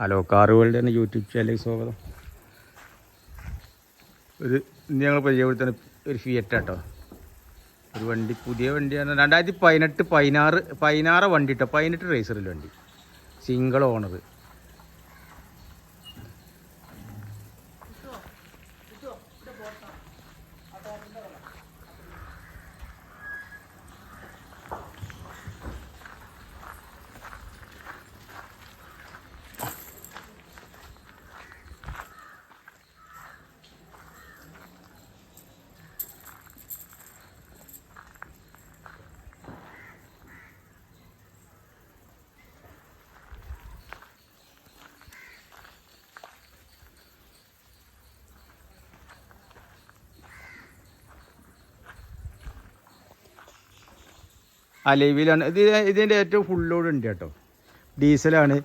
Hello കാറുകളുടെ തന്നെ YouTube ചാനലിലേക്ക് സ്വാഗതം. ഒരു ഞങ്ങൾ പരിചയപ്പെടുത്തുന്ന ഒരു ഫിയറ്റ് കേട്ടോ ഒരു വണ്ടി പുതിയ വണ്ടിയാണ്. രണ്ടായിരത്തി പതിനെട്ട് പതിനാറ് പതിനാറ് വണ്ടി കേട്ടോ പതിനെട്ട് റേസറിൽ വണ്ടി. സിംഗിൾ ഓണർ അലവിലാണ്. ഇത് ഇതിന്റെ ഏറ്റവും ഫുൾ ലോഡ് ഉണ്ട് കേട്ടോ. ഡീസലാണ്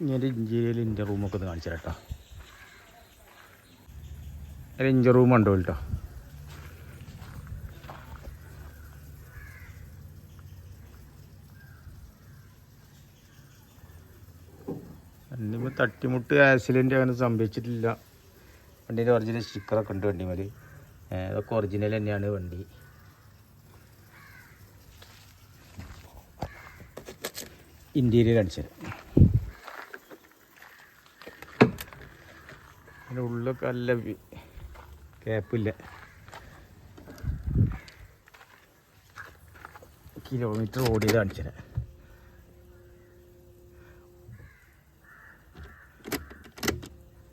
ഇങ്ങനെ ഇഞ്ചിയിൽ ഇന്റെ റൂമൊക്കെ ഒന്ന് കാണിച്ചു കേട്ടോ ഒരു ഇഞ്ച റൂം ഉണ്ടോ കേട്ടോ വണ്ടിമ തട്ടിമുട്ട് ആക്സിഡന്റ് അങ്ങനെ സംഭവിച്ചിട്ടില്ല. വണ്ടീന്റെ ഒറിജിനൽ സ്റ്റിക്കറൊക്കെ ഉണ്ട് വണ്ടിമേൽ അതൊക്കെ ഒറിജിനൽ തന്നെയാണ് വണ്ടി. ഇന്റീരിയർ അടിച്ചത് അതിന്റെ ഉള്ളൊക്കെ നല്ല ക്യാപ്പില്ല കിലോമീറ്റർ ഓടിയത് കാണിച്ചത്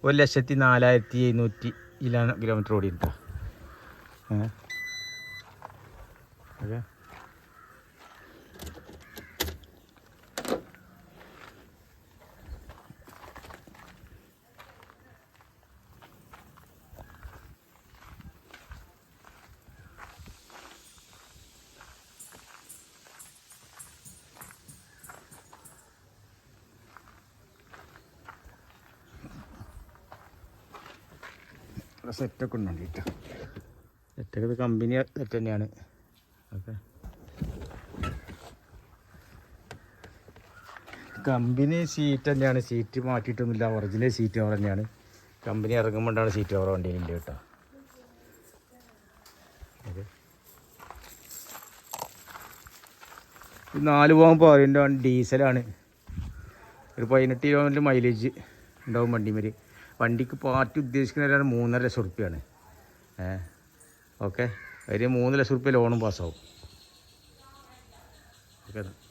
ഒരു ലക്ഷത്തി നാലായിരത്തി എഴുന്നൂറ്റി ഇലാണ് കിലോമീറ്റർ ഓടിയിട്ടുണ്ടോ ഏ? ഓക്കെ സെറ്റൊക്കെ ഉണ്ട് കേട്ടോ. സെറ്റൊക്കെ കമ്പനി സെറ്റ് തന്നെയാണ്. ഓക്കെ കമ്പനി സീറ്റ് തന്നെയാണ്. സീറ്റ് മാറ്റിയിട്ടൊന്നുമില്ല. ഒറിജിനൽ സീറ്റ് കവർ തന്നെയാണ്. കമ്പനി ഇറങ്ങുമ്പോണ്ടാണ് സീറ്റ് കവർ വണ്ടിയിലുണ്ട് കേട്ടോ. നാല് പോകാൻ പോയിന്റെ ഡീസലാണ് ഒരു പതിനെട്ട് കിലോമീറ്റർ മൈലേജ് ഉണ്ടാവും വണ്ടിമേൽ വണ്ടിക്ക് പാറ്റി ഉദ്ദേശിക്കുന്നവരാണ് മൂന്നര ലക്ഷം റുപ്യാണ്. ഓക്കെ? ഒരു മൂന്ന് ലക്ഷം റുപ്യ ലോണും പാസ്സാവും. ഓക്കെ